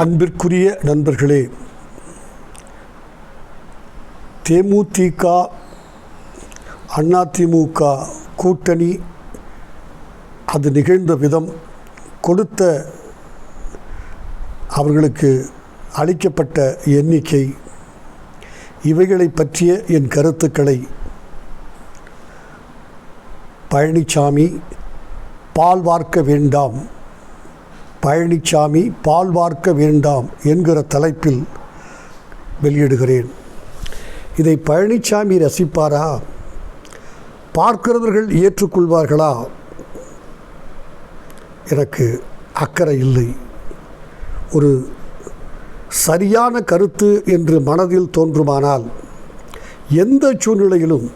அன்பிற்குரிய நண்பர்களே தேமுதிக அதிமுக கூட்டணி அது நிகழ்ந்த விதம் கொடுத்த அவர்களுக்கு அளிக்கப்பட்ட எண்ணிக்கை இவைகளை பற்றிய என் கருத்துக்களை பழனிசாமி பால் வார்க்க வேண்டாம் பழனிசாமி பால் வார்க்க வேண்டாம் என்கிற தலைப்பில் வெளியிடுகிறேன். இதை பழனிசாமி ரசிப்பாரா? பார்க்கிறவர்கள் ஏற்றுக்கொள்வார்களா? எனக்கு அக்கறை இல்லை. ஒரு சரியான கருத்து என்று மனதில் தோன்றுமானால் எந்த சூழ்நிலையிலும்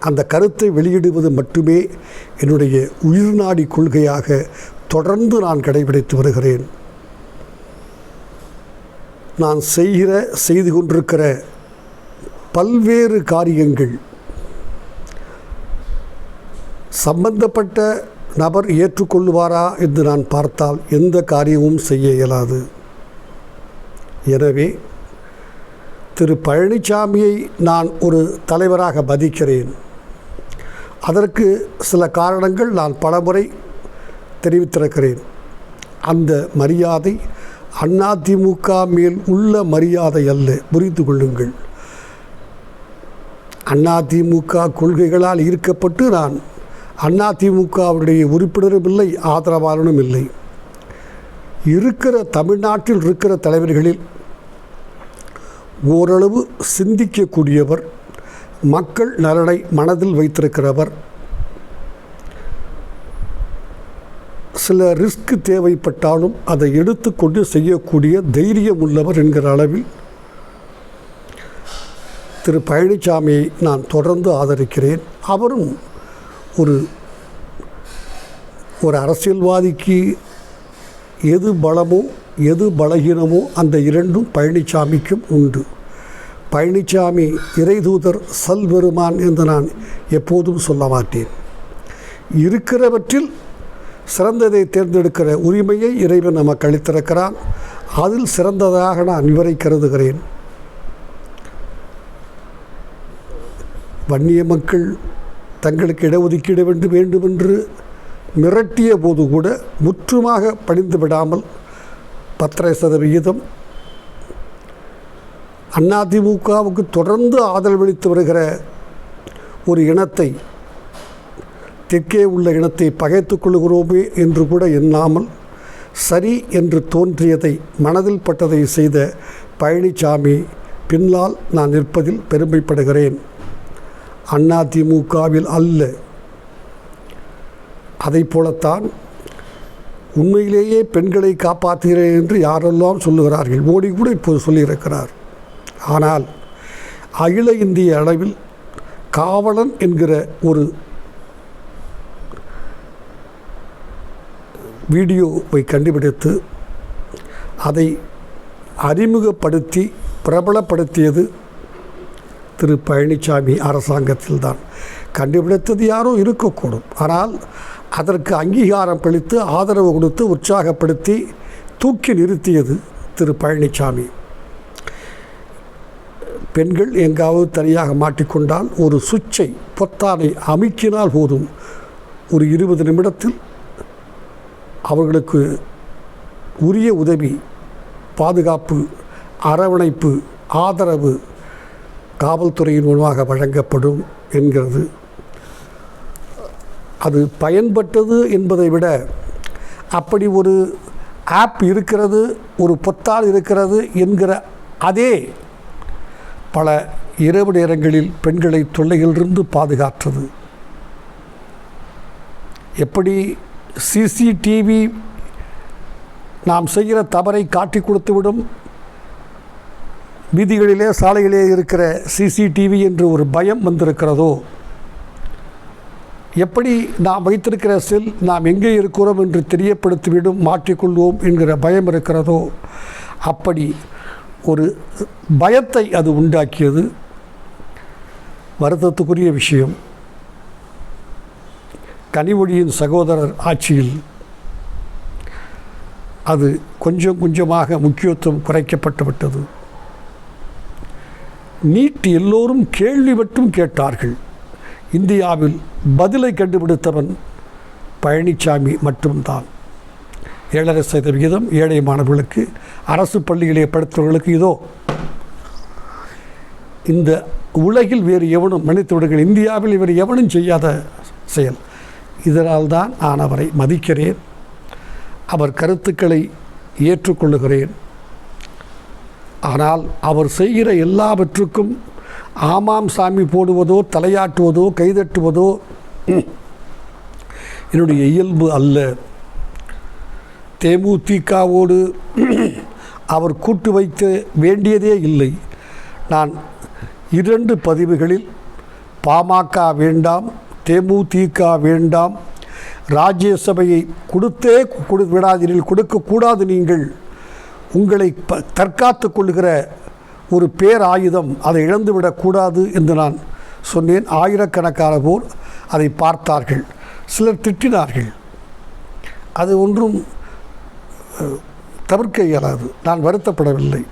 அந்த கருத்தை வெளியிடுவது மட்டுமே என்னுடைய உயிர்நாடி கொள்கையாக தொடர்ந்து நான் கடைபிடித்து வருகிறேன். நான் செய்கிற செய்து கொண்டிருக்கிற பல்வேறு காரியங்கள் சம்பந்தப்பட்ட நபர் ஏற்றுக்கொள்வாரா என்று நான் பார்த்தால் எந்த காரியமும் செய்ய இயலாது. எனவே திரு பழனிசாமியை நான் ஒரு தலைவராக மதிக்கிறேன். அதற்கு சில காரணங்கள் நான் பலமுறை தெரிவித்திருக்கிறேன். அந்த மரியாதை அதிமுக மேல் உள்ள மரியாதை அல்ல புரிந்து கொள்ளுங்கள். அதிமுக கொள்கைகளால் ஈர்க்கப்பட்டு நான் அதிமுகவுடைய உறுப்பினரும் இல்லை ஆதரவாளனும் இல்லை. இருக்கிற தமிழ்நாட்டில் இருக்கிற தலைவர்களில் ஓரளவு சிந்திக்கக்கூடியவர் மக்கள் நலனை மனதில் வைத்திருக்கிறவர் சில ரிஸ்க் தேவைப்பட்டாலும் அதை எடுத்துக்கொண்டு செய்யக்கூடிய தைரியம் உள்ளவர் என்கிற அளவில் திரு பழனிசாமியை நான் தொடர்ந்து ஆதரிக்கிறேன். அவரும் ஒரு ஒரு அரசியல்வாதிக்கு எது பலமோ எது பலகீனமோ அந்த இரண்டும் பழனிசாமிக்கும் உண்டு. பழனிசாமி இறைதூதர் சல்பெருமான் என்று நான் எப்போதும் சொல்ல மாட்டேன். இருக்கிறவற்றில் சிறந்ததை தேர்ந்தெடுக்கிற உரிமையை இறைவன் நமக்கு அளித்திருக்கிறான். அதில் சிறந்ததாக நான் இவரை கருதுகிறேன். வன்னிய மக்கள் தங்களுக்கு இடஒதுக்கீடு வேண்டும் வேண்டுமென்று மிரட்டிய போது கூட முற்றுமாக பணிந்து விடாமல் பத்தரை சதவிகிதம் அதிமுகவுக்கு தொடர்ந்து ஆதரவளித்து வருகிற ஒரு இனத்தை தெற்கே உள்ள இனத்தை பகைத்து கொள்கிறோமே என்று கூட எண்ணாமல் சரி என்று தோன்றியதை மனதில் பட்டதை செய்த பழனிசாமி பின்னால் நான் நிற்பதில் பெருமைப்படுகிறேன். அதிமுகவில் அல்ல. அதை போலத்தான் உண்மையிலேயே பெண்களை காப்பாற்றுகிறேன் என்று யாரெல்லாம் சொல்லுகிறார்கள்? மோடி கூட இப்போது சொல்லியிருக்கிறார். ஆனால் அகில இந்திய அளவில் காவலன் என்கிற ஒரு வீடியோவை கண்டுபிடித்து அதை அறிமுகப்படுத்தி பிரபலப்படுத்தியது திரு பழனிசாமி அரசாங்கத்தில்தான். கண்டுபிடித்தது யாரும் இருக்கக்கூடும். ஆனால் அதற்கு அங்கீகாரம் பளித்து ஆதரவு கொடுத்து உற்சாகப்படுத்தி தூக்கி நிறுத்தியது திரு பழனிசாமி பெண்கள் எங்காவது தனியாக மாட்டிக்கொண்டால் ஒரு சுவிட்சை பொத்தானை அமுக்கினால் போதும். ஒரு இருபது நிமிடத்தில் அவர்களுக்கு உரிய உதவி பாதுகாப்பு அரவணைப்பு ஆதரவு காவல்துறையின் மூலமாக வழங்கப்படும் என்கிறது. அது பயன்பட்டது என்பதை விட அப்படி ஒரு ஆப் இருக்கிறது ஒரு பொத்தால் இருக்கிறது என்கிற அதே பல இரவு நேரங்களில் பெண்களை தொல்லையிலிருந்து பாதுகாத்தது. எப்படி சிசிடிவி நாம் செய்கிற தவறை காட்டி கொடுத்துவிடும். வீதிகளிலே சாலையிலே இருக்கிற சிசிடிவி என்று ஒரு பயம் வந்திருக்கிறதோ? எப்படி நாம் வைத்திருக்கிற செல் நாம் எங்கே இருக்கிறோம் என்று தெரியப்படுத்திவிடும் மாற்றிக்கொள்வோம் என்கிற பயம் இருக்கிறதோ? அப்படி ஒரு பயத்தை அது உண்டாக்கியது. வருத்தத்துக்குரிய விஷயம். கனிமொழியின் சகோதரர் ஆட்சியில் அது கொஞ்சம் கொஞ்சமாக முக்கியத்துவம் குறைக்கப்பட்டு விட்டது. நீட் எல்லோரும் கேள்வி மட்டும் கேட்டார்கள். இந்தியாவில் பதிலை கண்டுபிடித்தவன் பழனிசாமி மட்டும்தான். ஏழரை சதவிகிதம் ஏழை மாணவர்களுக்கு அரசு பள்ளியிலே படித்தவர்களுக்கு இதோ. இந்த உலகில் வேறு எவனும் மன்னித்து விடுங்கள் இந்தியாவில் இவர் எவனும் செய்யாத செயல். இதனால் தான் நான் அவரை மதிக்கிறேன். அவர் கருத்துக்களை ஏற்றுக்கொள்ளுகிறேன். ஆனால் அவர் செய்கிற எல்லாவற்றுக்கும் ஆமாம் சாமி போடுவதோ தலையாட்டுவதோ கைதட்டுவதோ என்னுடைய இயல்பு அல்ல. தேமுதிகவோடு அவர் கூட்டு வைக்க வேண்டியதே இல்லை. நான் இரண்டு பதிவுகளில் பாமக வேண்டாம் தேமுதிக வேண்டாம். ராஜ்யசபையை கொடுத்தே கொடு விடாதீர்கள் கொடுக்கக்கூடாது நீங்கள். உங்களை ப தற்காத்து கொள்கிற ஒரு பேராயுதம் அதை இழந்துவிடக்கூடாது என்று நான் சொன்னேன். ஆயிரக்கணக்கான போர் அதை பார்த்தார்கள். சிலர் திட்டினார்கள். அது ஒன்றும் தவிர்க்க இயலாது. நான் வருத்தப்படவில்லை.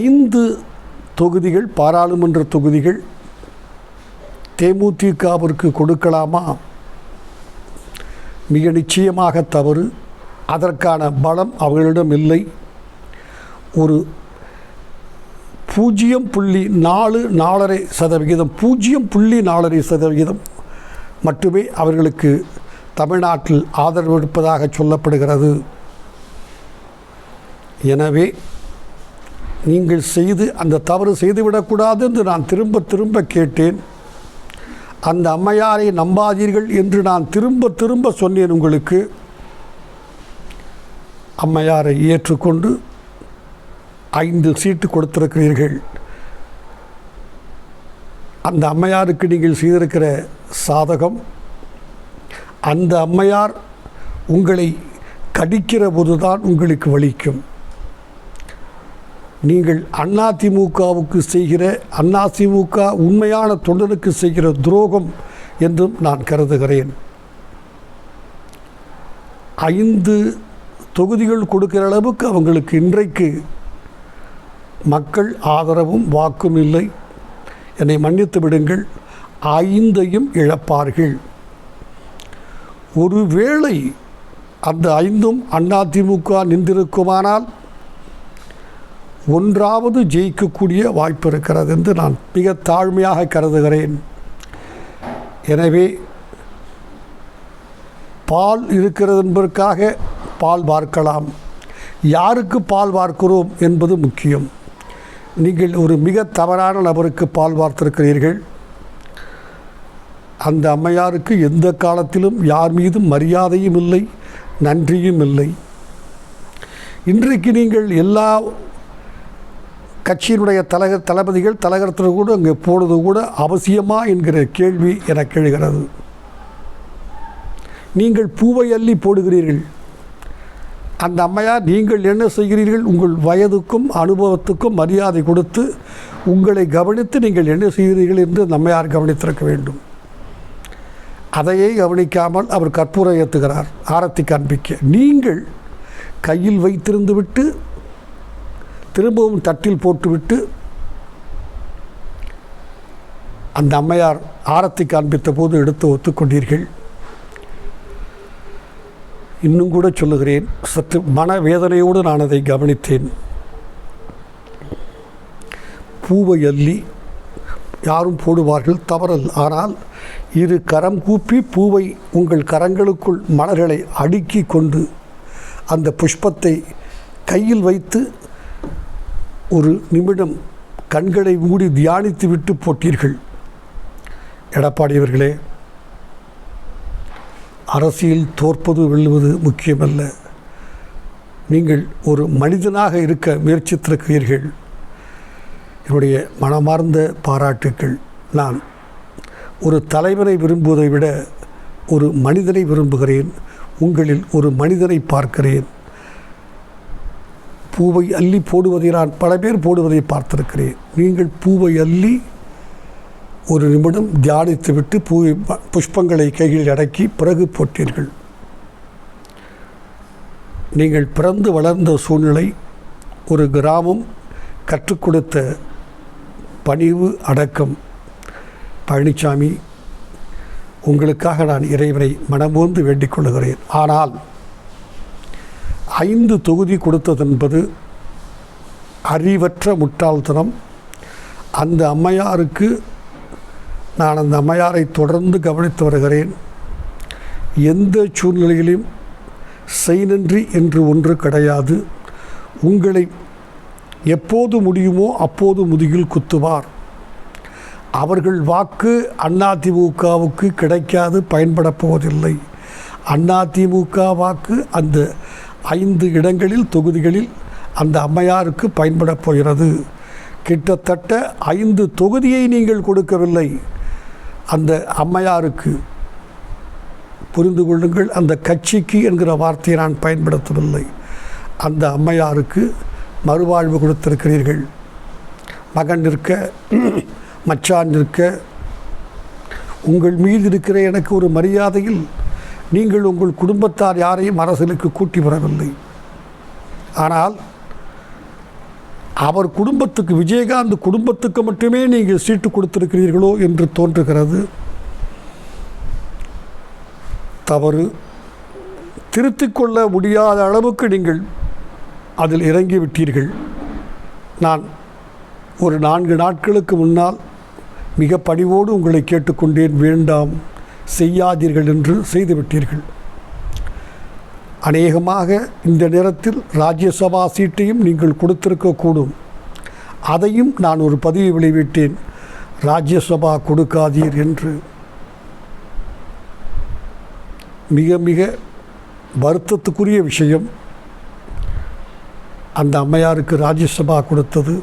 ஐந்து தொகுதிகள் பாராளுமன்ற தொகுதிகள் தேமுதிகவிற்கு கொடுக்கலாமா? மிக நிச்சயமாக தவறு. அதற்கான பலம் அவர்களிடம் இல்லை. ஒரு பூஜ்ஜியம் புள்ளி நாலு நாலரை சதவிகிதம் பூஜ்ஜியம் புள்ளி நாலரை சதவிகிதம் மட்டுமே அவர்களுக்கு தமிழ்நாட்டில் ஆதரவு இருப்பதாக சொல்லப்படுகிறது. எனவே நீங்கள் செய்து அந்த தவறு செய்துவிடக்கூடாது என்று நான் திரும்ப திரும்ப கேட்டேன். அந்த அம்மையாரை நம்பாதீர்கள் என்று நான் திரும்ப திரும்ப சொன்னேன் உங்களுக்கு. அம்மையாரை ஏற்றுக்கொண்டு ஐந்து சீட்டு கொடுத்திருக்கிறீர்கள். அந்த அம்மையாருக்கு நீங்கள் செய்திருக்கிற சாதகம் அந்த அம்மையார் உங்களை கடிக்கிற போதுதான் உங்களுக்கு வலிக்கும். நீங்கள் அதிமுகவுக்கு செய்கிற அதிமுக உண்மையான தொண்டனுக்கு செய்கிற துரோகம் என்றும் நான் கருதுகிறேன். ஐந்து தொகுதிகள் கொடுக்கிற அளவுக்கு அவங்களுக்கு இன்றைக்கு மக்கள் ஆதரவும் வாக்கும் இல்லை. என்னை மன்னித்து விடுங்கள் ஐந்தையும் இழப்பார்கள். ஒருவேளை அந்த ஐந்தும் அதிமுக நின்றிருக்குமானால் ஒன்றாவது ஜெயிக்கக்கூடிய வாய்ப்பு இருக்கிறது என்று நான் மிக தாழ்மையாக கருதுகிறேன். எனவே பால் இருக்கிறது என்பதற்காக பால் பார்க்கலாம். யாருக்கு பால் பார்க்கிறோம் என்பது முக்கியம். நீங்கள் ஒரு மிக தவறான நபருக்கு பால் பார்த்திருக்கிறீர்கள். அந்த அம்மையாருக்கு எந்த காலத்திலும் யார் மீதும் மரியாதையும் இல்லை நன்றியும் இல்லை. இன்றைக்கு நீங்கள் எல்லா கட்சியினுடைய தலக தளபதிகள் தலைவரத்தில் கூட அங்கே போனது கூட அவசியமா என்கிற கேள்வி எனக்கு எழுகிறது. நீங்கள் பூவை அள்ளி போடுகிறீர்கள். அந்த அம்மையார் நீங்கள் என்ன செய்கிறீர்கள்? உங்கள் வயதுக்கும் அனுபவத்துக்கும் மரியாதை கொடுத்து உங்களை கவனித்து நீங்கள் என்ன செய்கிறீர்கள் என்று நம்மையார் கவனித்திருக்க வேண்டும். அதையே கவனிக்காமல் அவர் கற்பூரம் ஏற்றுகிறார் ஆரத்தி காண்பிக்க. நீங்கள் கையில் வைத்திருந்து விட்டு திரும்பவும் தட்டில் போட்டுவிட்டு அந்த அம்மையார் ஆரத்தி காண்பித்த போது எடுத்து ஒத்துக்கொண்டீர்கள். இன்னும் கூட சொல்லுகிறேன் சற்று மனவேதனையோடு நான் அதை கவனித்தேன். பூவை அள்ளி யாரும் போடுவார்கள் தவறல். ஆனால் இரு கரம் கூப்பி பூவை உங்கள் கரங்களுக்குள் மலர்களை அடுக்கி கொண்டு அந்த புஷ்பத்தை கையில் வைத்து ஒரு நிமிடம் கண்களை மூடி தியானித்து விட்டு போட்டீர்கள். எடப்பாடியவர்களே அரசியல் தோற்பது வெல்லுவது முக்கியமல்ல. நீங்கள் ஒரு மனிதனாக இருக்க முயற்சித்திருக்கிறீர்கள். என்னுடைய மனமார்ந்த பாராட்டுக்கள். நான் ஒரு தலைவனை விரும்புவதை விட ஒரு மனிதனை விரும்புகிறேன். உங்களில் ஒரு மனிதனை பார்க்கிறேன். பூவை அள்ளி போடுவதை நான் பல பேர் போடுவதை பார்த்திருக்கிறேன். நீங்கள் பூவை அள்ளி ஒரு நிமிடம் தியானித்துவிட்டு பூவை புஷ்பங்களை கையில் அடக்கி பிறகு போட்டீர்கள். நீங்கள் பிறந்து வளர்ந்த சூழ்நிலை ஒரு கிராமம் கற்றுக் கொடுத்த பணிவு அடக்கம். பழனிசாமி உங்களுக்காக நான் இறைவனை மனமோந்து வேண்டிக் கொள்கிறேன். ஆனால் ஐந்து தொகுதி கொடுத்ததென்பது அறிவற்ற முட்டாள்தனம். அந்த அம்மையாருக்கு நான் அந்த அம்மையாரை தொடர்ந்து கவனித்து வருகிறேன். எந்த சூழ்நிலையிலும் செய்நன்றி என்று ஒன்று கிடையாது. உங்களை எப்போது முடியுமோ அப்போது முதுகில் குத்துவார். அவர்கள் வாக்கு அதிமுகவுக்கு கிடைக்காது பயன்படப் போவதில்லை. அதிமுக வாக்கு அந்த ஐந்து இடங்களில் தொகுதிகளில் அந்த அம்மையாருக்கு பயன்படப் போகிறது. கிட்டத்தட்ட ஐந்து தொகுதியை நீங்கள் கொடுக்கவில்லை. அந்த அம்மையாருக்கு புரிந்து கொள்ளுங்கள் அந்த கட்சிக்கு என்கிற வார்த்தையை நான் பயன்படுத்தவில்லை. அந்த அம்மையாருக்கு மறுவாழ்வு கொடுத்திருக்கிறீர்கள். மகன் நிற்க மச்சான் நிற்க உங்கள் மீது இருக்கிற எனக்கு ஒரு மரியாதையில் நீங்கள் உங்கள் குடும்பத்தார் யாரையும் அரசியலுக்கு கூட்டி வரவில்லை. ஆனால் அவர் குடும்பத்துக்கு விஜயகாந்த் குடும்பத்துக்கு மட்டுமே நீங்கள் சீட்டு கொடுத்திருக்கிறீர்களோ என்று தோன்றுகிறது. தவறு. திருத்திக் கொள்ள முடியாத அளவுக்கு நீங்கள் அதில் இறங்கி விட்டீர்கள். நான் ஒரு நான்கு நாட்களுக்கு முன்னால் மிக பணிவோடு உங்களை கேட்டுக்கொண்டேன். வேண்டாம். செய்யாதீர்கள் என்று செய்துவிட்டீர்கள். அநேகமாக இந்த நேரத்தில் ராஜ்யசபா சீட்டையும் நீங்கள் கொடுத்திருக்கக்கூடும். அதையும் நான் ஒரு பதிவு வெளியிட்டேன். ராஜ்யசபா கொடுக்காதீர் என்று. மிக மிக வருத்தத்துக்குரிய விஷயம். அந்த அம்மையாருக்கு ராஜ்யசபா கொடுத்தது.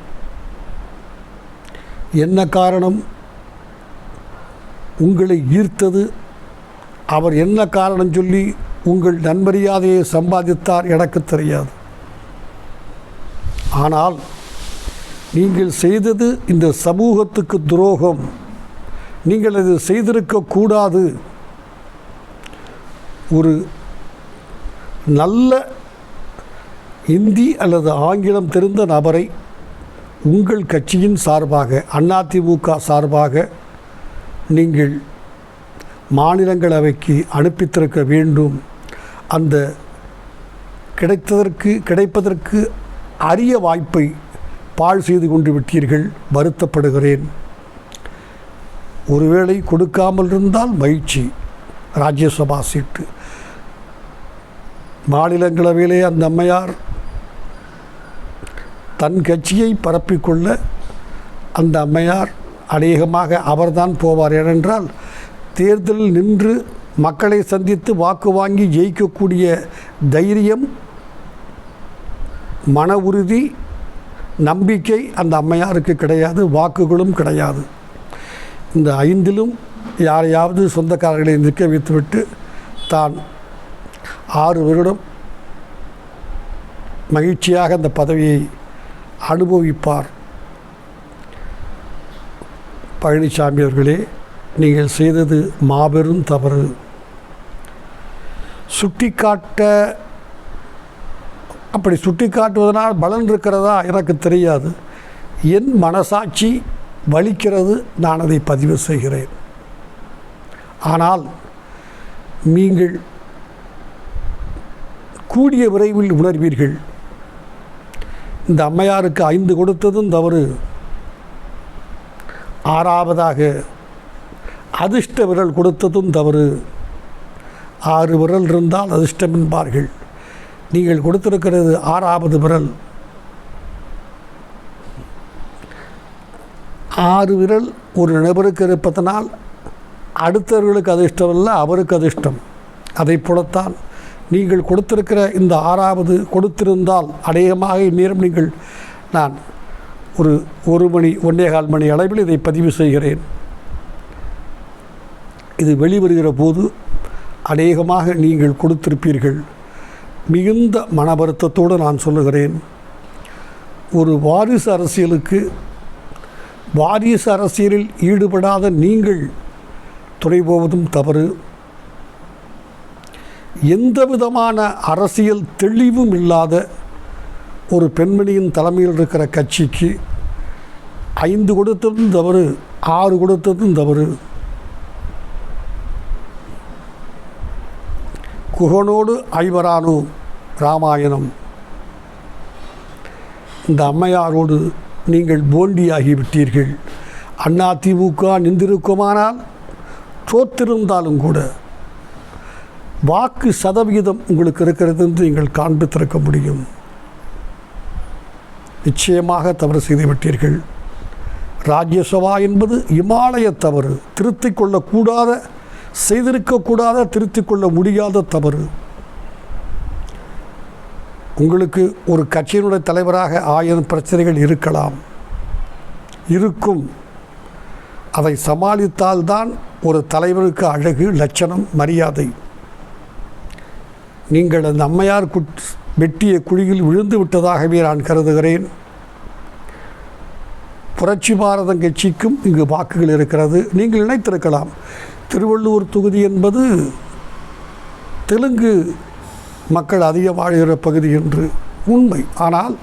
என்ன காரணம்? உங்களை ஈர்த்தது. அவர் என்ன காரணம் சொல்லி உங்கள் நன்மரியாதையை சம்பாதித்தார் எனக்கு தெரியாது. ஆனால் நீங்கள் செய்தது இந்த சமூகத்துக்கு துரோகம். நீங்கள் அது செய்திருக்கக்கூடாது ஒரு நல்ல இந்தி அல்லது ஆங்கிலம் தெரிந்த நபரை உங்கள் கட்சியின் சார்பாக அதிமுக சார்பாக நீங்கள் மாநிலங்களவைக்கு அனுப்பித்திருக்க வேண்டும். அந்த கிடைத்ததற்கு கிடைப்பதற்கு அரிய வாய்ப்பை பாழ் செய்து கொண்டு விட்டீர்கள் வருத்தப்படுகிறேன். ஒருவேளை கொடுக்காமல் இருந்தால் மகிழ்ச்சி. ராஜ்யசபா சீட்டு. மாநிலங்களவையிலே அந்த அம்மையார் தன் கட்சியை பரப்பிக்கொள்ள அந்த அம்மையார் அநேகமாக அவர்தான் போவார். ஏனென்றால் தேர்தலில் நின்று மக்களை சந்தித்து வாக்கு வாங்கி ஜெயிக்கக்கூடிய தைரியம் மன உறுதி நம்பிக்கை அந்த அம்மையாருக்கு கிடையாது வாக்குகளும் கிடையாது. இந்த ஐந்திலும் யாரையாவது சொந்தக்காரர்களை நிற்க வைத்துவிட்டு தான் ஆறு வருடம் மகிழ்ச்சியாக அந்த பதவியை அனுபவிப்பார். பழனிசாமி அவர்களே நீங்கள் செய்தது மாபெரும் தவறு. சுட்டிக்காட்ட அப்படி சுட்டி காட்டுவதனால் பலன் இருக்கிறதா எனக்கு தெரியாது. என் மனசாட்சி வலிக்கிறது நான் அதை பதிவு செய்கிறேன். ஆனால் நீங்கள் கூடிய விரைவில் உணர்வீர்கள். இந்த அம்மையாருக்கு ஐந்து கொடுத்ததும் தவறு. ஆறாவதாக அதிர்ஷ்ட விரல் கொடுத்ததும் தவறு. ஆறு விரல் இருந்தால் அதிர்ஷ்டம் என்பார்கள். நீங்கள் கொடுத்திருக்கிறது ஆறாவது விரல். ஆறு விரல் ஒரு நபருக்கு இருப்பதனால் அடுத்தவர்களுக்கு அதிர்ஷ்டம் அல்ல அவருக்கு அதிர்ஷ்டம். அதை போலத்தான் நீங்கள் கொடுத்திருக்கிற இந்த ஆறாவது கொடுத்திருந்தால் அநேகமாக இந்நேரம் நீங்கள் நான் ஒரு ஒரு மணி ஒன்றே கால் மணி அளவில் இதை பதிவு செய்கிறேன். இது வெளிவருகிற போது அநேகமாக நீங்கள் கொடுத்திருப்பீர்கள். மிகுந்த மன வருத்தத்தோடு நான் சொல்லுகிறேன். ஒரு வாரிசு அரசியலுக்கு வாரிசு அரசியலில் ஈடுபடாத நீங்கள் துணை போவதும் தவறு. எந்த விதமான அரசியல் தெளிவும் இல்லாத ஒரு பெண்மணியின் தலைமையில் இருக்கிற கட்சிக்கு ஐந்து கொடுத்ததும் தவறு ஆறு கொடுத்ததும் தவறு. குகனோடு ஐவரானு ராமாயணம். இந்த அம்மையாரோடு நீங்கள் போண்டியாகி விட்டீர்கள். திமுக நின்றிருக்குமானால் தோத்திருந்தாலும் கூட வாக்கு சதவிகிதம் உங்களுக்கு இருக்கிறது என்று நீங்கள் காண்பித்திருக்க முடியும். நிச்சயமாக தவறு செய்து விட்டீர்கள் ராஜ்யசபா என்பது இமாலய தவறு திருத்திக் கொள்ளக்கூடாத செய்திருக்கக்கூடாத திருத்திக் கொள்ள முடியாத தவறு. உங்களுக்கு ஒரு கட்சியினுடைய தலைவராக ஆயிரம் பிரச்சனைகள் இருக்கலாம். இருக்கும். அதை சமாளித்தால்தான் ஒரு தலைவருக்கு அழகு லட்சணம் மரியாதை. நீங்கள் அந்த அம்மையார் குட் வெட்டிய குழியில் விழுந்து விட்டதாகவே நான் கருதுகிறேன். புரட்சி பாரதம் கட்சிக்கும் இங்கு வாக்குகள் இருக்கிறது. நீங்கள் நினைத்திருக்கலாம் திருவள்ளூர் தொகுதி என்பது தெலுங்கு மக்கள் அதிகம் வாழ்கிற பகுதி என்று உண்மை. ஆனால்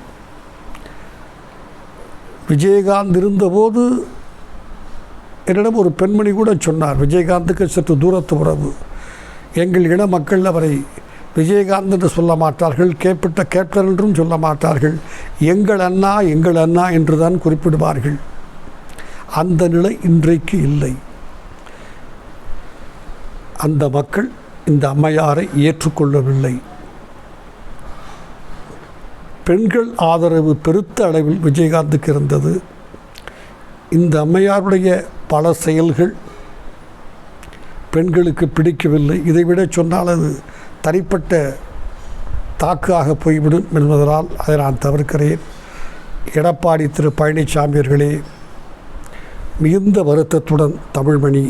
விஜயகாந்த் இருந்தபோது என்னிடம் ஒரு பெண்மணி கூட சொன்னார் விஜயகாந்துக்கு சற்று தூரத்து உறவு. எங்கள் இன மக்கள் அவரை விஜயகாந்த் என்று சொல்ல மாட்டார்கள் கேப்பிட்ட கேப்டன் என்றும் சொல்ல மாட்டார்கள். எங்கள் அண்ணா எங்கள் அண்ணா என்று தான் குறிப்பிடுவார்கள். அந்த நிலை இன்றைக்கு இல்லை. அந்த மக்கள் இந்த அம்மையாரை ஏற்றுக்கொள்ளவில்லை. பெண்கள் ஆதரவு பெருத்த அளவில் விஜயகாந்துக்கு இருந்தது. இந்த அம்மையாருடைய பல செயல்கள் பெண்களுக்கு பிடிக்கவில்லை. இதைவிட சொன்னால் அது தனிப்பட்ட தாக்காக போய்விடும் என்பதனால் அதை நான் தவிர்க்கிறேன். எடப்பாடி திரு பழனிசாமியர்களே மிகுந்த வருத்தத்துடன் தமிழ்மணி